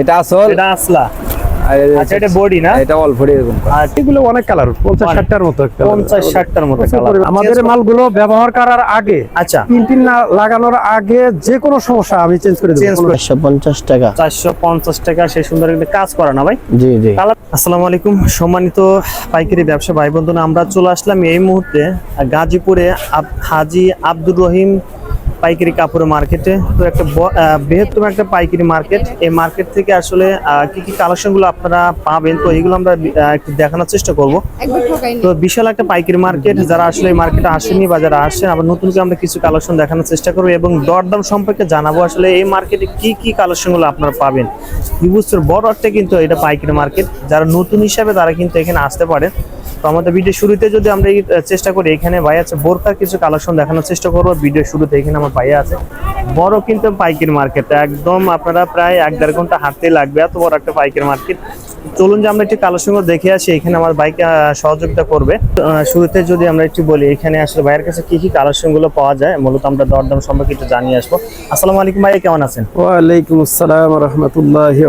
এটা আসল? এটা আসলা। আচ্ছা এটা বডি না? এটা অল্প এরকম। আর এগুলো অনেক কালার পঞ্চাশ অনেক। ষাটটার মতো colour। পঞ্চাশ ষাটটার মতো কালার আমাদের মালগুলো ব্যবহার করার আগে আচ্ছা। পিনটিন লাগানোর আগে যে কোনো সমস্যা আমি চেঞ্জ করে দেবো। টাকা। চারশো পঞ্চাশ টাকা সেই সুন্দর একটা কাজ করা না ভাই? জি জি। আসসালামু আলাইকুম সম্মানিত পাইকারি ব্যবসা ভাই বন্ধুরা আমরা চলে আসলাম এই মুহূর্তে গাজীপুরে হাজি আব্দুর রহিম পাইকারি কাপড় মার্কেটে। তো একটা বৃহত্তম একটা পাইকারি মার্কেট। এই মার্কেট থেকে আসলে কি কি কালেকশনগুলো আপনারা পাবেন? তো এগুলো আমরা একটু দেখানোর চেষ্টা করব। তো বিশাল একটা পাইকারি মার্কেট। যারা আসলে এই মার্কেটে আসেনি বা যারা আসছেন আবার নতুন করে আমরা কিছু কালেকশন দেখানোর চেষ্টা করব এবং দরদাম সম্পর্কে জানাব আসলে এই মার্কেটে কি কি কালেকশনগুলো আপনারা পাবেন। বুঝছেন বড় একটা কিন্তু এটা পাইকারি মার্কেট। যারা নতুন হিসাবে তারা কিন্তু এখানে আসতে পারেন। তো আমাদের ভিডিও শুরুতে যদি আমরা চেষ্টা করি, এখানে ভাই আছে বোরকার কিছু কালেকশন দেখানোর চেষ্টা করব। ভিডিও শুরুতে এখানে আমার ভাইয়া আছে। বড় কিন্তু পাইকারি মার্কেট একদম আপনারা প্রায় এক দেড় ঘণ্টা হাঁটতেই লাগবে, এত বড় একটা পাইকারি মার্কেট চলুন যে আমরা একটু কালেকশন দেখে আসি এখানে আমার বাইকে সহযোগিতা করবে। শুরুতে যদি আমরা একটু বলি এখানে আসলে ভাইয়ের কাছে কি কি কালেকশনগুলো পাওয়া যায় মূলত আমরা দরদাম সম্পর্কে একটু জানিয়ে আসব। আসসালামু আলাইকুম ভাই কেমন আছেন? ওয়ালাইকুম আসসালাম রহমতুল্লাহি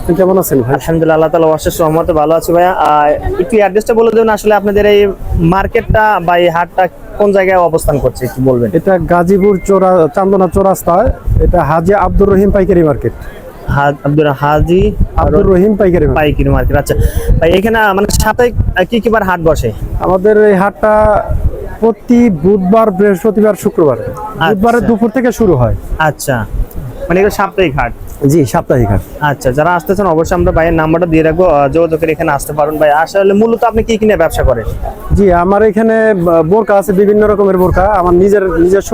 আপনি কেমন আছেন ভাই? আলহামদুলিল্লাহ আল্লাহ তালা অশেষ রহমতে ভালো আছি ভাইয়া। একটু অ্যাড্রেসটা বলে দেবেন আসলে আপনাদের এই মার্কেটটা বা এই হাটটা কোন জায়গায় অবস্থান করছে একটু বলবেন। এটা গাজীপুর চোরা চান্দনা চৌরাস্তায় এটা হাজি আব্দুর রহিম পাইকারি মার্কেট। আব্দুর হাজি আব্দুর রহিম পাইকারি পাইকারি মার্কেট আচ্ছা। ভাই এখানে মানে সাপ্তাহিক কি কি বার হাট বসে? আমাদের এই হাটটা প্রতি বুধবার বৃহস্পতিবার শুক্রবার। বুধবারের দুপুর থেকে শুরু হয়। আচ্ছা। মানে এটা সাপ্তাহিক হাট? জি সাপ্তাহিক হাট। আচ্ছা যারা আসতেছেন অবশ্যই আমরা ভাইয়ের নাম্বারটা দিয়ে রাখব আহ, যোগাযোগ করে এখানে আসতে পারেন ভাই। আসলে মূলত আপনি কি কিনে ব্যবসা করেন? জি আমার এখানে বোরকা আছে বিভিন্ন রকমের বোরকা। আমার নিজের নিজস্ব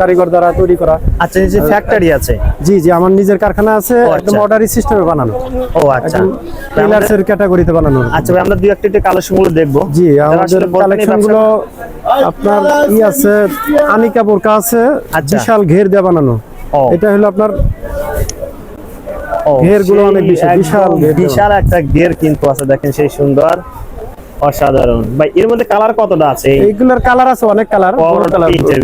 কারিগর দ্বারা তৈরি করা। আচ্ছা যে ফ্যাক্টরি আছে? জি জি আমার নিজের কারখানা আছে একদম আচ্ছা। অর্ডারি সিস্টেমে বানানো। ও আচ্ছা। টেলার্স এর ক্যাটাগরিতে বানানো। আচ্ছা ভাই আমরা দুই একটা কালেকশনগুলো দেখব। জি আমাদের কালেকশনগুলো আপনার ই আছে আনিকা বোরকা আছে আচ্ছা। বিশাল ঘের দিয়ে বানানো। এটা হলো আপনার অনেক বিশাল, বিশাল ঘের একটা গের কিন্তু আছে দেখেন সেই সুন্দর অসাধারণ। ভাই এর মধ্যে কালার কতটা আছে? এইগুলোর কালার আছে অনেক কালার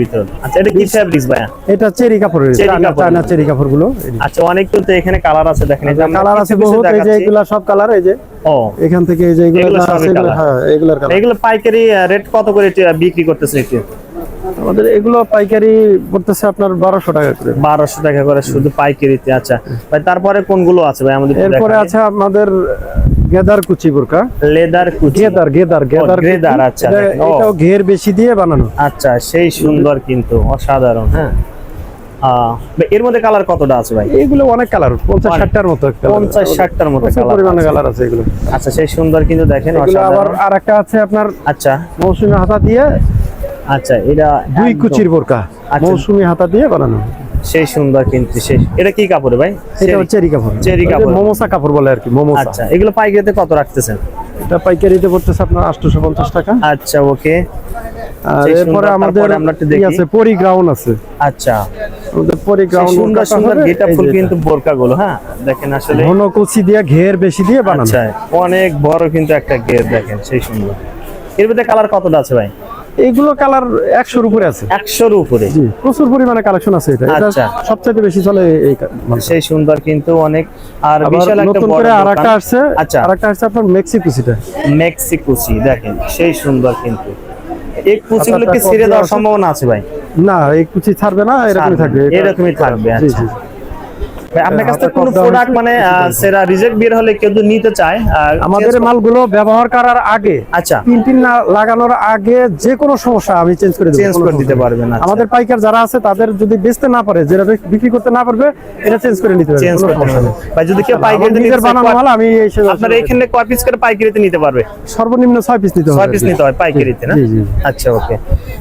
ভিতর। আচ্ছা এটা কি ভাই এটা চেরি কাপড়ের চেরি চায়না কাপড়। চায়না চেরি কাপড়গুলো আচ্ছা অনেক কিন্তু এখানে কালার আছে দেখেন এই কালার আছে বহুত এই যে এগুলা সব কালার এই যে। ও। এখান থেকে এই যে এগুলো আছে হ্যাঁ এগুলোর কালার। এগুলো পাইকারি রেট কত করে বিক্রি করতেছে একটু? আমাদের এগুলো পাইকারি পড়তেছে আপনার বারোশো টাকা করে। বারোশো টাকা করে শুধু পাইকারিতে আচ্ছা। ভাই তারপরে কোনগুলো আছে ভাই? আমাদের এরপরে আছে আমাদের গেদার কুচি বোরকা। লেদার কুচি। গেদার গেদার গেদার গেদার, আচ্ছা। এটাও ঘের বেশি দিয়ে বানানো। আচ্ছা সেই সুন্দর কিন্তু অসাধারণ হ্যাঁ। এর মধ্যে কালার কতটা আছে ভাই? এগুলো অনেক কালার পঞ্চাশ। ষাটটার মতো। পঞ্চাশ ষাটটার মতো পরিমাণে। কালার আছে এগুলো। আচ্ছা সেই সুন্দর কিন্তু দেখেন আবার আর একটা আছে আপনার আচ্ছা। মৌসুমি হাতা দিয়ে আচ্ছা এটা দুই কুচির বোরকা আচ্ছা। মৌসুমি হাতা দিয়ে বানানো। সেই সুন্দর কিন্তু সেই এটা কি কাপড় ভাই? এটা হচ্ছে চেরি কাপড়। চেরি কাপড়। মোমোসা কাপড় বলে আর কি মোমোসা। আচ্ছা এগুলো পাইকারিতে কত রাখতেছেন? এটা পাইকারিতে পড়তেছে আপনার আটশোশো পঞ্চাশ টাকা। আচ্ছা ওকে। আর এরপরে আমাদের আমরা একটু দেখি। আছে পরি গ্রাউন্ড আছে। আচ্ছা। আমাদের পরি গ্রাউন্ড সুন্দর সুন্দর গেটা ফুল কিন্তু বোরকা গুলো হ্যাঁ? দেখেন আসলে ঘন কুচি দিয়ে ঘের বেশি দিয়ে বানানো। আচ্ছা অনেক বড় কিন্তু একটা গেট দেখেন সেই সুন্দর। এর মধ্যে কালার কতটা আছে ভাই? এইগুলো কালার একশোর উপরে আছে। একশোর উপরে। প্রচুর পরিমাণে কালেকশন আছে এটা। আচ্ছা। সবচেয়ে বেশি চলে এই সেই সুন্দর কিন্তু অনেক আর বিশাল একটা নতুন বড় করে। আরেকটা আসছে। আচ্ছা। আরেকটা আসছে আপনার মেক্সি কুচিটা মেক্সিকুচি দেখেন সেই সুন্দর কিন্তু। এই কুচিগুলো কি আচ্ছা, ছিঁড়ে দেওয়ার সম্ভাবনা আছে ভাই? না এই কুচি ছাড়বে না এরকমই থাকবে। এরকমই থাকবে, আচ্ছা। আপনার কাছ থেকে হাতের কোনো প্রোডাক্ট মানে সেরা রিজেক্ট বের হলে কেউ যদি নিতে চায় আমাদের মালগুলো ব্যবহার করার আগে আচ্ছা। লাগানোর আগে যে কোনো সমস্যা আমি চেঞ্জ করে চেঞ্জ করে দিতে পারবেন আচ্ছা। আমাদের পাইকার যারা আছে তাদের যদি বেচতে না পারে যেটা বিক্রি করতে না পারবে এটা চেঞ্জ করে নিতে পারবে। ভাই যদি কেউ নিজের নিতে বানানো মাল আমি আপনার এখানে কয় পিস করে পাইকারিতে নিতে পারবে? সর্বনিম্ন ছয় পিস নিতে হবে। ছয় পিস নিতে হয় পাইকারিতে না। আচ্ছা ওকে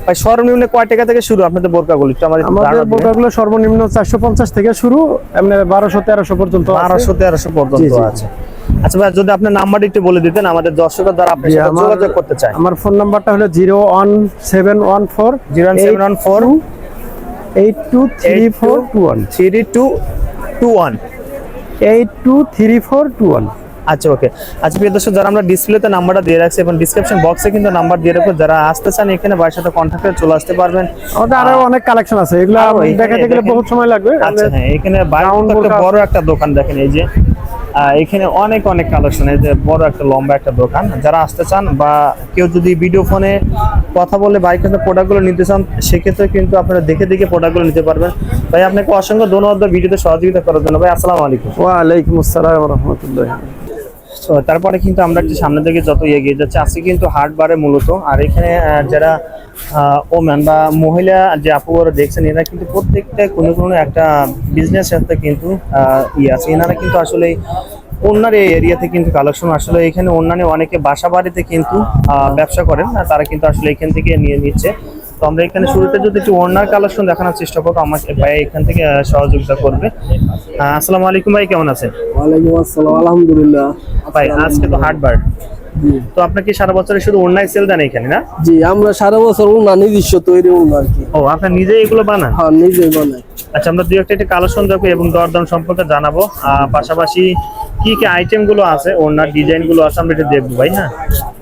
ভাই সর্বনিম্ন কয় টাকা থেকে শুরু? আপনাদের বোরকাগুলো একটু আমাদের বোরকাগুলো সর্বনিম্ন চারশো পঞ্চাশ থেকে শুরু এমনি বারোশো তেরোশো পর্যন্ত। বারোশো তেরোশো পর্যন্ত। আছে। আচ্ছা ভাই যদি আপনার নাম্বারটা একটু বলে দিতেন আমাদের দর্শকরা দ্বারা আপনি যোগাযোগ করতে চাই আমার ফোন নাম্বারটা হলো zero one seven one four zero seven one four eight two three four two one. Three two two one. Eight two three four two one. আচ্ছা ওকে আচ্ছা প্রিয় দর্শক যারা আমরা ডিসপ্লেতে নাম্বারটা দিয়ে রাখছি এবং ডিসক্রিপশন বক্সে কিন্তু নাম্বার দিয়ে রাখব যারা আসতে চান এখানে ভাইয়ের সাথে কন্ট্যাক্ট করে চলে আসতে পারবেন। আমাদের আরও অনেক কালেকশন আছে এগুলো দেখাতে গেলে। বহুত সময় লাগবে। আচ্ছা হ্যাঁ এখানে বাইরে একটা বড় একটা দোকান দেখেন এই যে। এখানে অনেক অনেক কালেকশন এই যে বড় একটা লম্বা একটা দোকান। যারা আসতে চান বা কেউ যদি ভিডিও ফোনে কথা বলে বাইক প্রোডাক্টগুলো নিতে চান সেক্ষেত্রে কিন্তু আপনারা দেখে দেখে প্রোডাক্টগুলো নিতে পারবেন। ভাই আপনাকে অসংখ্য ধন্যবাদ ভিডিওতে সহযোগিতা করার জন্য। ভাই আসসালামু আলাইকুম। ওয়ালাইকুম আসসালাম রহমতুল্লাহ। তো তারপরে কিন্তু আমরা একটু সামনের দিকে যত এগিয়ে যাচ্ছি, আজকে কিন্তু হাট বারে মূলত। আর এখানে যারা ওম্যান বা মহিলা যে আপুরা দেখছেন, এরা কিন্তু প্রত্যেকটা কোনো কোনো একটা বিজনেস সাথে কিন্তু ইয়ে আছে। এনারা কিন্তু আসলে অন্যার এই এরিয়াতে কিন্তু কালেকশন আসলে এখানে অন্যান্য অনেকে বাসা বাড়িতে কিন্তু ব্যবসা করেন। তারা কিন্তু আসলে এখান থেকে নিয়ে নিচ্ছে। তো আমরা এখানে শুরুতে যদি একটু ওনার কালেকশন দেখানোর চেষ্টা করব আমাকে ভাই এখান থেকে সহযোগিতা করবে। আসসালামু আলাইকুম ভাই কেমন আছেন? ওয়ালাইকুম আসসালাম আলহামদুলিল্লাহ। ভাই আজকে তো হাট বার তো আপনাকে সারা বছরে শুধু অনলাইন সেল দেন এখানে না? জি আমরা সারা বছর উনা নিজস্ব তৈরি উনা আর কি। ও আপনি নিজে এগুলো বানান? হ্যাঁ নিজেই বানাই। আচ্ছা আমরা দুই একটা একটা কালেকশন দেখব এবং দরদাম সম্পর্কে জানাব। পাশাপাশি কি কি আইটেমগুলো আছে ওনার ডিজাইনগুলো আছে আমরা এটা দেখব ভাই হ্যাঁ?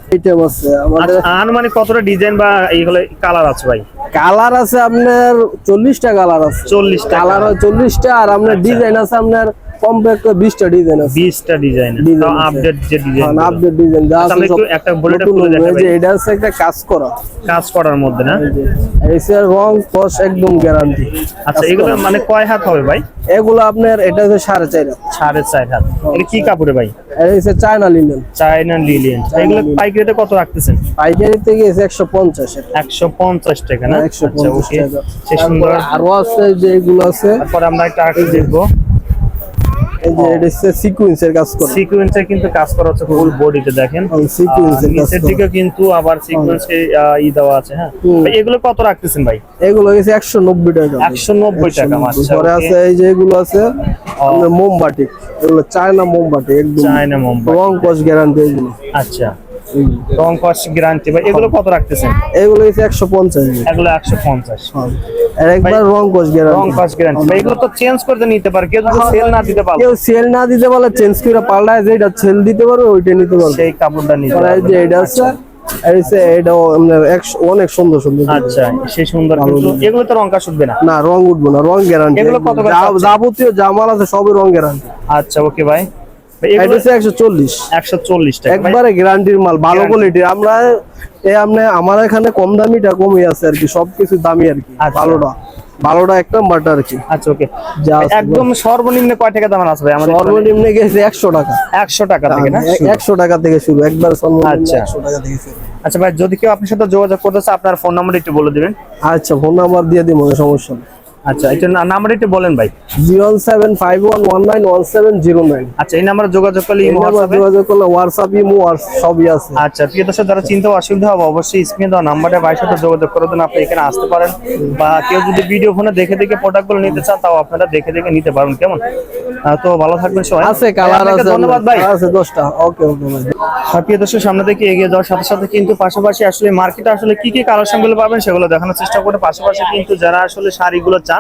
আইটেম আছে আমাদের আচ্ছা, আনুমানিক কতটা ডিজাইন বা এইগুলো কালার আছে ভাই? কালার আছে আপনার চল্লিশটা কালার আছে। চল্লিশটা কালার চল্লিশটা আর আপনার ডিজাইন আছে আপনার কমপ্যাক্ট বিশটা ডিজাইন আছে। বিশটা ডিজাইন Design আপডেট যে ডিজাইন আপডেট ডিজাইন যা আচ্ছা, আছে একটু একটা বুলেটে খুলে নতুন। এই যে এটা আছে একটা কাজ করা। কাজ করার মধ্যে না? যে রং কস একদম গ্যারান্টি আচ্ছা এগুলো মানে কয় হাত হবে ভাই? এগুলো আপনার এটা হচ্ছে সাড়ে চার হাত। সাড়ে চার হাত। এটা কি কাপড়ে ভাই? এটা হচ্ছে চায়না লিনেন চায়না লিলিয়ান এগুলো পাইকারিতে কত রাখতেছেন? পাইকারি থেকে এসে একশো পঞ্চাশ একশো পঞ্চাশ টাকা না? একশো আচ্ছা পঞ্চাশ ওকে টাকা। সে সুন্দর। আরও আছে যে এগুলো আছে। তারপরে আমরা একটা আর্ট দেখব। এই যে এটা হচ্ছে সিকুয়েন্সের কাজ করে। সিকোয়েন্সে কিন্তু কাজ করা হচ্ছে ফুল বডিতে দেখেন। নিচের দিকে কিন্তু আবার সিকোয়েন্সে ই দেওয়া আছে হ্যাঁ। এগুলো কত রাখতেছেন ভাই? এগুলো হচ্ছে একশো নব্বই টাকা একশো নব্বই টাকা আচ্ছা পরে আছে এই যে এগুলো আছে মোমবাটি এগুলো চায়না মোমবাটি একদম। চায়না মোমবাটি রং কস গ্যারান্টি এগুলো। আচ্ছা। রং কস্ট গ্যারান্টি ভাই এগুলো কত রাখতেছেন? এগুলো হচ্ছে একশো পঞ্চাশ। এগুলো একশো পঞ্চাশ। আর একবার রং কস রং গ্যারান্টি গ্যারান্টি। ভাই এগুলো তো চেঞ্জ করতে নিতে পারে। কেউ যদি সেল না দিতে পারে কেউ সেল না দিতে পারলে চেঞ্জ করে পাল্টায় যেটা সেল দিতে পারবে ওইটা নিতে পারবে। সেই কাপড়টা নিতে আর এই পারবে। যে এটা আছে এটাও অনেক সুন্দর সুন্দর আচ্ছা সেই সুন্দর কিন্তু এগুলো তো রং কাজ উঠবে না। না রং উঠবো না রং গ্যারান্টি এগুলো কত যাবতীয় জামাল আছে সবই রং গ্যারান্টি আচ্ছা ওকে ভাই একবারে গ্যারান্টির মাল ভালো কোয়ালিটির আমরা আপনি আমার এখানে কম দামিটা কমই আছে আর কি সবকিছু দামি আর কি আচ্ছা। ভালোটা। ভালোটা এক নাম্বারটা আর কি। আচ্ছা ওকে একদম সর্বনিম্ন কয় টাকা দাম আছে ভাই আমাদের সর্বনিম্ন গেছে একশো টাকা। একশো টাকা থেকে না? এ- একশো টাকা থেকে শুরু একবার সর্বনিম্ন আচ্ছা। একশো টাকা থেকে শুরু। আচ্ছা ভাই যদি কেউ আপনার সাথে যোগাযোগ করতে চায় আপনার ফোন নাম্বার একটু বলে দিবেন। আচ্ছা ফোন নাম্বার দিয়ে দিব সমস্যা নেই। আচ্ছা এটা নাম্বার একটু বলেন ভাই। Zero seven five one one nine one seven zero nine. আচ্ছা এই নাম্বারে যোগাযোগ করলে ইমো হোয়াটসঅ্যাপে? যোগাযোগ করলে হোয়াটসঅ্যাপ ইমো আর সবই আছে। আচ্ছা প্রিয় দর্শক যারা চিন্তা অসুবিধা হবে অবশ্যই স্ক্রিনে দেওয়া নাম্বারে ভাইয়ের সাথে যোগাযোগ করে দেন আপনি এখানে আসতে পারেন। বা কেউ যদি ভিডিও ফোনে দেখে দেখে প্রোডাক্টগুলো নিতে চান তাও আপনারা দেখে দেখে নিতে পারবেন কেমন? তো ভালো থাকবেন সবাই। আছে কালার আছে ধন্যবাদ ভাই। আছে দশটা। ওকে ওকে ভাই। প্রিয় দর্শক সামনে থেকে এগিয়ে যাওয়ার সাথে সাথে কিন্তু পাশাপাশি আসলে মার্কেটে আসলে কি কি কালেকশনগুলো পাবেন সেগুলো দেখানোর চেষ্টা করে পাশাপাশি কিন্তু যারা আসলে শাড়িগুলো চান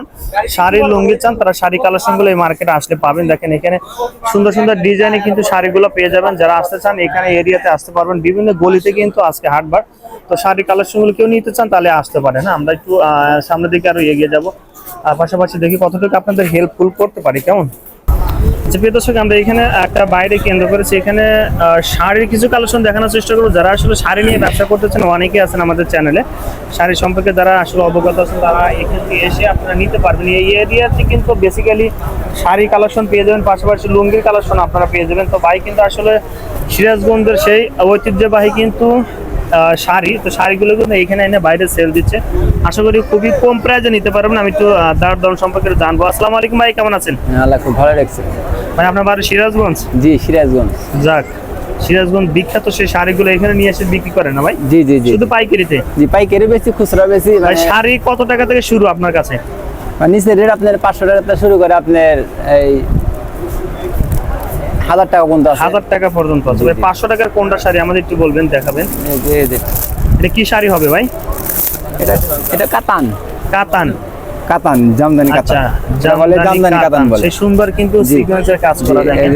শাড়ির লুঙ্গি চান, তারা শাড়ি কালেকশনগুলো এই মার্কেটে আসলে পাবেন। দেখেন এখানে সুন্দর সুন্দর ডিজাইনে কিন্তু শাড়িগুলো পেয়ে যাবেন। যারা আসতে চান, এখানে এরিয়াতে আসতে পারবেন। বিভিন্ন গলিতে কিন্তু আজকে হাটবার তো শাড়ি কালেকশনগুলো কেউ নিতে চান, তাহলে আসতে পারেন। হ্যাঁ আমরা একটু সামনের দিকে আরও এগিয়ে যাব। আর পাশাপাশি দেখি কতটুকু আপনাদের হেল্পফুল করতে পারি। কেমন? আচ্ছা প্রিয় দর্শক, আমরা এখানে একটা বাইরে কেন্দ্র করেছি। এখানে শাড়ির কিছু কালেকশন দেখানোর চেষ্টা করব। যারা আসলে শাড়ি নিয়ে ব্যবসা করতেছেন অনেকে আছেন আমাদের চ্যানেলে শাড়ি সম্পর্কে যারা আসলে অবগত আছেন, তারা এখান থেকে এসে আপনারা নিতে পারবেন। এই এরিয়াতে কিন্তু বেসিক্যালি শাড়ি কালেকশন পেয়ে যাবেন, পাশাপাশি লুঙ্গির কালেকশন আপনারা পেয়ে যাবেন। তো ভাই কিন্তু আসলে সিরাজগঞ্জের সেই ঐতিহ্যবাহী কিন্তু শাড়ি। তো শাড়িগুলো কিন্তু এখানে এনে বাইরে সেল দিচ্ছে। আশা করি খুবই কম প্রাইজে নিতে পারবেন। আমি একটু দার দর সম্পর্কে জানব। আসসালামু আলাইকুম ভাই কেমন আছেন? আল্লাহ খুব ভালো লাগছে ভাই আপনার বাড়ি সিরাজগঞ্জ? জি সিরাজগঞ্জ। যাক সিরাজগঞ্জ বিখ্যাত সেই শাড়িগুলো এখানে নিয়ে এসে বিক্রি করে না ভাই? জি জি জি। শুধু পাইকারিতে? জি পাইকারি বেশি খুচরা বেশি ভাই মানে শাড়ি কত টাকা থেকে শুরু আপনার কাছে? মানে নিচের রেট আপনার পাঁচশো টাকা থেকে শুরু করে আপনার এই হাজার টাকা পর্যন্ত আছে। হাজার টাকা পর্যন্ত আছে। ভাই পাঁচশো টাকার কোনটা শাড়ি আমাদের একটু বলবেন দেখাবেন। যে- এটা কি শাড়ি হবে ভাই? এটা এটা কাতান। কাতান। কাতান জামদানি আচ্ছা কাতান। এটা বলে জামদানি কাতান বলে। সেই সুন্দর কিন্তু। সিকোয়েন্সের কাজ করা দেখেন।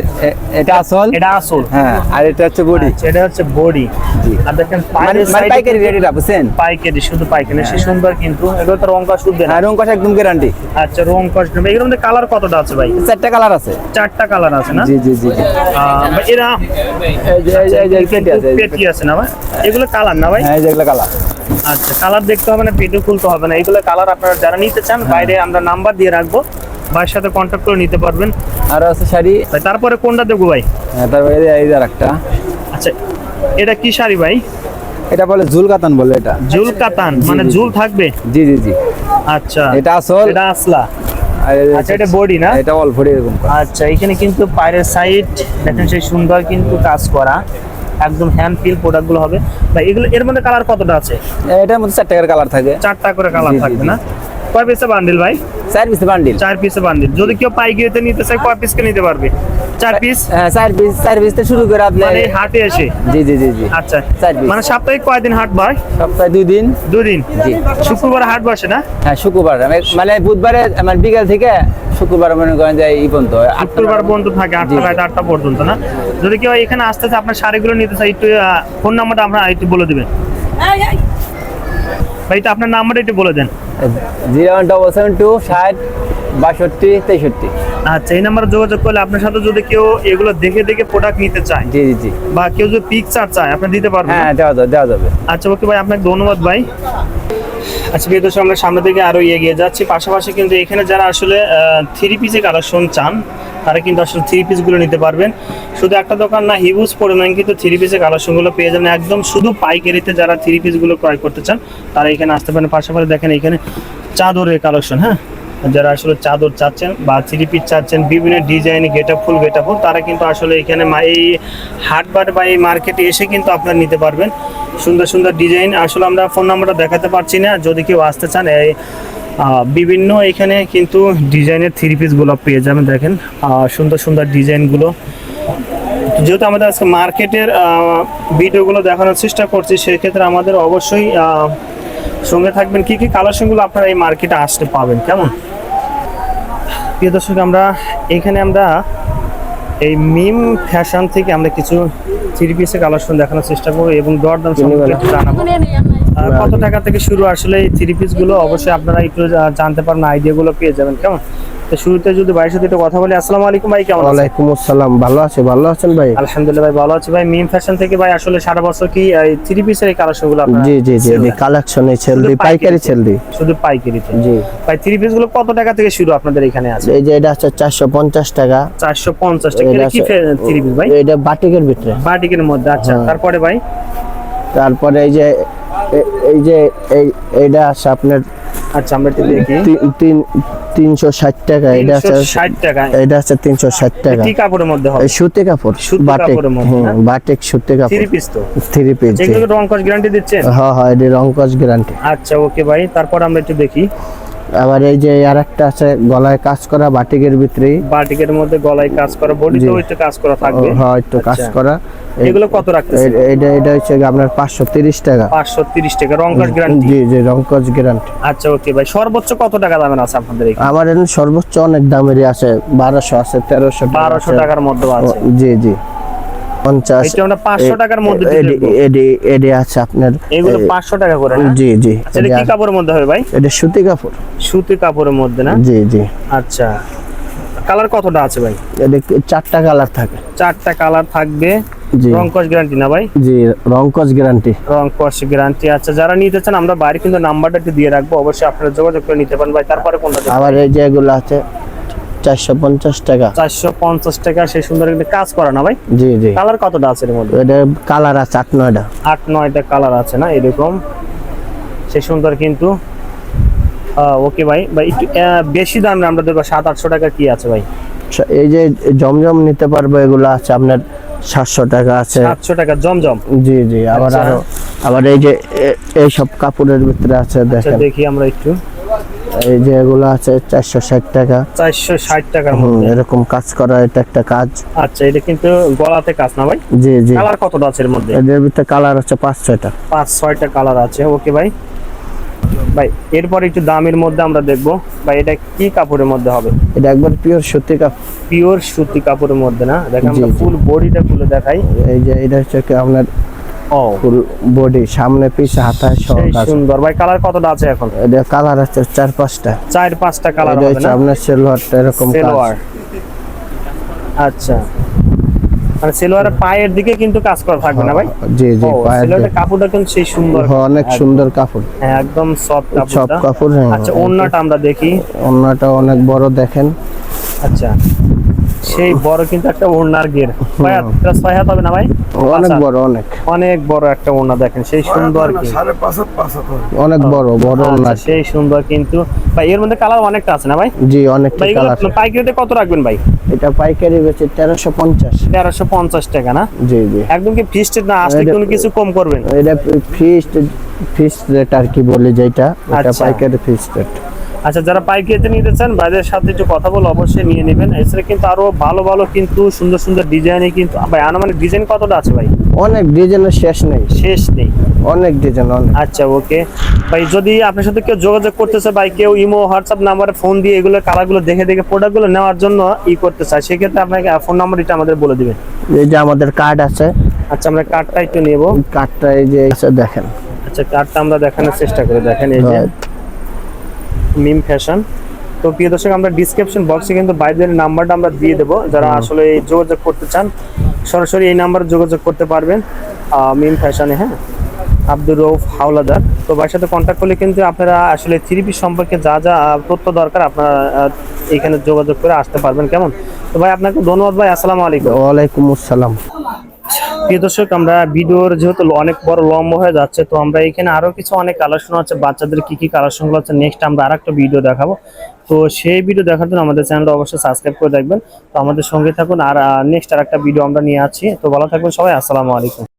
এটা আসল? এটা আসল। হ্যাঁ আর এটা হচ্ছে বডি। আচ্ছা, এটা হচ্ছে বডি। জি। আর দেখেন মানে মানে পাইকারি কিন্তু- রেডিটা বুঝছেন? পাইকারি শুধু পাইকারি। সে সুন্দর কিন্তু। এগুলো তো রং কষ উঠবে না। হ্যাঁ রং কষা একদম গ্যারান্টি আচ্ছা রং কষ এগুলোর মধ্যে কালার কতটা আছে ভাই? চারটা কালার আছে। চারটা কালার আছে না? জি জি জি এরা এই পেটি আছে পেটি আছে না ভাই? এগুলো কালার না ভাই? হ্যাঁ এই যেগুলো কালার আচ্ছা কালার দেখতে হবে না পেটও খুলতে হবে না। এগুলো কালার আপনারা যারা নিতে চান বাইরে আমরা নাম্বার দিয়ে রাখব। ভাইয়ের সাথে কন্ট্যাক্ট করে নিতে পারবেন। আর আছে শাড়ি। ভাই তারপরে কোনটা দেবো ভাই? হ্যাঁ, তারপরে এই যে- একটা আচ্ছা এটা কি শাড়ি ভাই? এটা বলে ঝুল কাতান বলে এটা। জুল কাতান মানে। জুল থাকবে? জি জি জি। আচ্ছা এটা আসল। এটা আসলা। আর আচ্ছা, এটা body না? এটা অল বডি এরকম আচ্ছা এখানে কিন্তু পায়ের সাইড দেখেন সেই সুন্দর কিন্তু কাজ করা। একদম হ্যান্ড ফিল প্রোডাক্টগুলো হবে। বা এগুলো এর মধ্যে কালার কতটা আছে? এটার মধ্যে চারটা কালার থাকে। চারটা করে কালার থাকবে না? কয় পিসে বান্ডিল ভাই? চার পিস বান্ডিল চার পিসে বান্ডিল যদি কেউ পাইকারিতে নিতে চায় কয় পিস কে নিতে পারবে? চার পিস হ্যাঁ চার পিস চার পিস থেকে শুরু করে আপনি মানে হাটে এসে? জি জি জি জি। আচ্ছা। চার। মানে সাপ্তাহিক কয়দিন হাট ভাই? সপ্তাহে দুই দিন। জি। শুক্রবার হাট বসে না? হ্যাঁ শুক্রবার। মানে বুধবারে আমার বিকাল থেকে শুক্রবার মনে করেন যে এই পর্যন্ত আটটা শুক্রবার পর্যন্ত থাকে আটটা। রাত আটটা পর্যন্ত না? যদি কেউ এখানে আসতে চায় আপনার শাড়িগুলো নিতে চাই একটু ফোন নাম্বারটা আমরা একটু বলে দিবেন। ভাই এটা আপনার নাম্বারটা একটু বলে দেন। Zero one double seven two ষাট বাষট্টি তেষট্টি। আচ্ছা এই নাম্বারে যোগাযোগ করলে আপনার সাথে যদি কেউ এগুলো দেখে দেখে প্রোডাক্ট নিতে চায় জি জি জি। বা কেউ যদি পিকচার চায় আপনি দিতে পারবেন হ্যাঁ দেওয়া যাবে দেওয়া যাবে। আচ্ছা ওকে ভাই আপনাকে ধন্যবাদ ভাই। আচ্ছা প্রিয় দর্শক আমরা সামনে থেকে আরও এগিয়ে যাচ্ছি। পাশাপাশি কিন্তু এখানে যারা আসলে থ্রি পিসে কালেকশন চান তারা কিন্তু আসলে থ্রি পিসগুলো নিতে পারবেন। শুধু একটা দোকান না হিউজ পরিমাণ কিন্তু থ্রি পিসের কালেকশনগুলো পেয়ে যাবেন। একদম শুধু পাইকারিতে যারা থ্রি পিসগুলো ক্রয় করতে চান, তারা এখানে আসতে পারেন। পাশাপাশি দেখেন এখানে চাদরের কালেকশন হ্যাঁ? যারা আসলে চাদর চাচ্ছেন বা থ্রি পিস চাচ্ছেন, বিভিন্ন ডিজাইন গেট আপ ফুল গেটা ফুল, তারা কিন্তু আসলে এখানে এই হাটবাট বা এই মার্কেটে এসে কিন্তু আপনারা নিতে পারবেন। সুন্দর সুন্দর ডিজাইন আসলে আমরা ফোন নাম্বারটা দেখাতে পারছি না। যদি কেউ আসতে চান, এই বিভিন্ন এখানে কিন্তু ডিজাইনের থ্রি পিসগুলো পেয়ে যাবেন, দেখেন। সুন্দর সুন্দর ডিজাইনগুলো। যেহেতু আমাদের আজকে মার্কেটের ভিডিওগুলো দেখানোর চেষ্টা করছি, সেক্ষেত্রে আমাদের অবশ্যই সঙ্গে থাকবেন। কি কি কালেকশনগুলো আপনারা এই মার্কেটে আসতে পাবেন? কেমন? প্রিয় দর্শক, আমরা এখানে আমরা এই মিম ফ্যাশন থেকে আমরা কিছু থ্রি পিসের কালেকশন দেখানোর চেষ্টা করব এবং দরদাম সম্পর্কে জানাব। কত টাকা থেকে শুরু আসলে এই থ্রি পিসগুলো অবশ্যই আপনারা একটু জানতে পারেন আইডিয়া গুলো পেয়ে যাবেন। কেমন? তো শুরুতে যদি ভাইয়ের সাথে একটু কথা বলি আসসালামু আলাইকুম ভাই কেমন আছেন? ওয়ালাইকুম আসসালাম ভালো আছে ভালো আছেন ভাই? আলহামদুলিল্লাহ ভাই ভালো আছি ভাই। মিম ফ্যাশন থেকে ভাই আসলে সারা বছর কি এই থ্রি পিসের এই কালেকশনগুলো আপনারা জি জি জি করেন? কালেকশনে দি পাইকারি ছেল দি। শুধু পাইকারিতে জি। ভাই থ্রি পিসগুলো কত টাকা থেকে শুরু আপনাদের এখানে আছে? এই যে এটা চারশো পঞ্চাশ টাকা। চারশো পঞ্চাশ টাকা। এটা কি আছে- থ্রি পিস ভাই? এটা বাটিকের ভিতরে। বাটিকের মধ্যে আচ্ছা। হ্যাঁ। তারপরে ভাই? তারপরে এই যে এই যে এই এইটা আছে আপনার আচ্ছা আমরা একটু দেখি। তিন- তিন তিনশো ষাট টাকা এটা আছে ষাট টাকা। এটা আছে তিনশো ষাট টাকা। কি কাপড়ের মধ্যে হবে? সুতি কাপড় সুতি বাটিক। কাপড়ের মধ্যে, হুম, বাটিক সুতি থ্রি কাপড় পিস তো। থ্রি পিস এগুলো রং কস গ্যারান্টি দিচ্ছেন? হ্যাঁ হ্যাঁ এটা রংকস গ্যারান্টি। আচ্ছা ওকে ভাই তারপর আমরা একটু দেখি। আবার এই যে আর একটা আছে গলায় কাজ করা বাটিকের ভিতরেই। বাটিকের মধ্যে গলায় কাজ করা বডিতেও একটু কাজ করা থাকবে। হ্যাঁ একটু কাজ আচ্ছা। করা। এগুলো কত রাখতেছে এটা এটা হচ্ছে আপনার পাঁচশো তিরিশ টাকা। পাঁচশো তিরিশ টাকা রং কস গ্যারান্টি জি জি রংকস গ্যারান্টি আচ্ছা ওকে ভাই। সর্বোচ্চ কত টাকা দামের আছে আপনাদের এখানে? আমার এখানে সর্বোচ্চ অনেক দামেরই আছে বারোশো আছে তেরোশো বারোশো টাকার মধ্যে আছে। জি জি। পঞ্চাশ। এটা আমরা পাঁচশো টাকার মধ্যে এডি- এডি এডি আছে আপনার এগুলো এ- পাঁচশো টাকা করে না? জি জি আচ্ছা এটা কি কাপড়ের মধ্যে হবে ভাই? এটা সুতি কাপড়। সুতি কাপড়ের মধ্যে না? জি জি। আচ্ছা। কালার কতটা আছে ভাই? এটা চারটা কালার থাকে। চারটা কালার থাকবে। জি। রং গ্যারান্টি না ভাই? জি রংকস গ্যারান্টি। রং কস গ্যারান্টি আছে যারা নিতে চান আমরা বাইরে কিন্তু নাম্বারটা দিয়ে রাখব। অবশ্যই আপনারা যোগাযোগ করে নিতে পারেন ভাই। তারপরে কোনটা? আবার এই যে এগুলো আছে চারশো পঞ্চাশ টাকা। চারশো পঞ্চাশ টাকা সেই সুন্দর একটা কাজ করা না ভাই? জি জি। কালার কতটা আছে এর মধ্যে? এটা কালার আছে আট নয়টা। আট নয়টা কালার আছে না? এরকম। সেই সুন্দর কিন্তু। ওকে ভাই। ভাই একটু বেশি দামে আমরা দেবো সাত আটশো টাকা কি আছে ভাই? এই যে জমজম নিতে পারব এগুলো আছে আপনার সাতশো টাকা আছে। সাতশো টাকা জমজম? জি জি। আবার আচ্ছা। আরও আবার এই যে এ- এইসব কাপড়ের ভিতরে আছে আচ্ছা দেখেন। দেখি আমরা একটু। এই যে এগুলো আছে চারশো ষাট টাকা। চারশো ষাট টাকার মধ্যে? এরকম কাজ করা এটা একটা কাজ। আচ্ছা এটা কিন্তু গলাতে কাজ না ভাই? জি জি। কালার কতটা আছে এর মধ্যে? এদের ভিতরে কালার হচ্ছে পাঁচ ছয়টা। পাঁচ ছয়টা কালার আছে ওকে ভাই। ভাই এরপর একটু দামের মধ্যে আমরা দেখব ভাই এটা কি কাপড়ের মধ্যে হবে? এটা একবার পিওর সত্যি কাপড় পিওর সুতি কাপড়ের মধ্যে না? দেখেন আমরা। ফুল বডিটা খুলে দেখাই। এই যে এটা হচ্ছে আপনার ও ফুল বডি সামনে পিছে হাতা সব কাজ। সুন্দর। ভাই কালার কতটা আছে এখন? এটা কালার আছে চার পাঁচটা। চার পাঁচটা কালার হবে না? আপনার সেলোয়ারটা এরকম সেলোয়ার আচ্ছা। মানে সেলোয়ারের পায়ের দিকে কিন্তু কাজ করা থাকবে না ভাই? জি জি পায়ের সেলোয়ারের কাপড়টা কিন্তু সেই সুন্দর হ্যাঁ, অনেক সুন্দর কাপড়। হ্যাঁ একদম সফট কাপড় হ্যাঁ আচ্ছা ওন্নাটা আমরা দেখি। অন্যটা অনেক বড় দেখেন। আচ্ছা। সেই বড় কিন্তু একটা ওড়নার গের ছয় হাত হবে না ভাই? অনেক বড় অনেক। অনেক বড় একটা ওড়না দেখেন সেই সুন্দর অনেক বড় বড় আচ্ছা, ওন্না সেই সুন্দর কিন্তু। ভাই এর মধ্যে কালার অনেকটা আছে না ভাই? জি অনেকটা কালার পাইকারিতে কত রাখবেন ভাই? এটা পাইকারি বেচে তেরোশো পঞ্চাশ। তেরোশো পঞ্চাশ টাকা না? জি জি। একদম কি ফিস্টেড না আসলে কোনো কিছু কম করবেন? এটা ফিস্ট ফিস্ট রেট আর কি বলে যেটা এটা আচ্ছা। পাইকারি ফিস্ট রেট আচ্ছা যারা পাইকারিতে নিতে চান বাইরের সাথে একটু কথা বলে অবশ্যই নিয়ে নেবেন। এছাড়া কিন্তু আরও ভালো ভালো কিন্তু সুন্দর সুন্দর ডিজাইনে কিন্তু ভাই আনুমানিক ডিজাইন কতটা আছে ভাই? অনেক ডিজাইনের শেষ নেই। শেষ নেই? অনেক ডিজাইন অনেক। আচ্ছা ওকে। ভাই যদি আপনার সাথে কেউ যোগাযোগ করতেছে ভাই কেউ ইমো হোয়াটসঅ্যাপ নাম্বারে ফোন দিয়ে এগুলো কালারগুলো দেখে দেখে প্রোডাক্টগুলো নেওয়ার জন্য ই করতে চায় সেক্ষেত্রে আপনাকে ফোন নাম্বার এটা আমাদের বলে দিবেন। এই যে আমাদের কার্ড আছে আচ্ছা আমরা কার্ডটা একটু নেব। কার্ডটা এই যে দেখেন। আচ্ছা কার্ডটা আমরা দেখানোর চেষ্টা করি দেখেন এই যে। মিম ফ্যাশন। তো প্রিয় দর্শক আমরা ডিসক্রিপশন বক্সে কিন্তু বাইদের নাম্বারটা আমরা দিয়ে দেবো। যারা আসলে এই যোগাযোগ করতে চান সরাসরি এই নাম্বারে যোগাযোগ করতে পারবেন। মিম ফ্যাশনে হ্যাঁ? আব্দুর রৌফ হাওলাদার। তো ভাইয়ের সাথে কন্ট্যাক্ট করলে কিন্তু আপনারা আসলে থ্রি পিস সম্পর্কে যা যা তথ্য দরকার আপনারা এখানে যোগাযোগ করে আসতে পারবেন। কেমন? তো ভাই আপনাকে ধন্যবাদ ভাই। আসসালামু আলাইকুম। ওয়ালাইকুম আসসালাম। প্রিয় দর্শক, আমরা ভিডিওর যেহেতু অনেক বড় লম্ব হয়ে যাচ্ছে, তো আমরা এখানে আরও কিছু অনেক কালেকশন আছে, বাচ্চাদের কি কি কালেকশনগুলো আছে নেক্সট আমরা আর একটা ভিডিও দেখাবো। তো সেই ভিডিও দেখার জন্য আমাদের চ্যানেলটা অবশ্যই সাবস্ক্রাইব করে দেখবেন তো আমাদের সঙ্গে থাকুন, আর নেক্সট আর একটা ভিডিও আমরা নিয়ে আছি তো ভালো থাকবেন সবাই, আসসালামু আলাইকুম।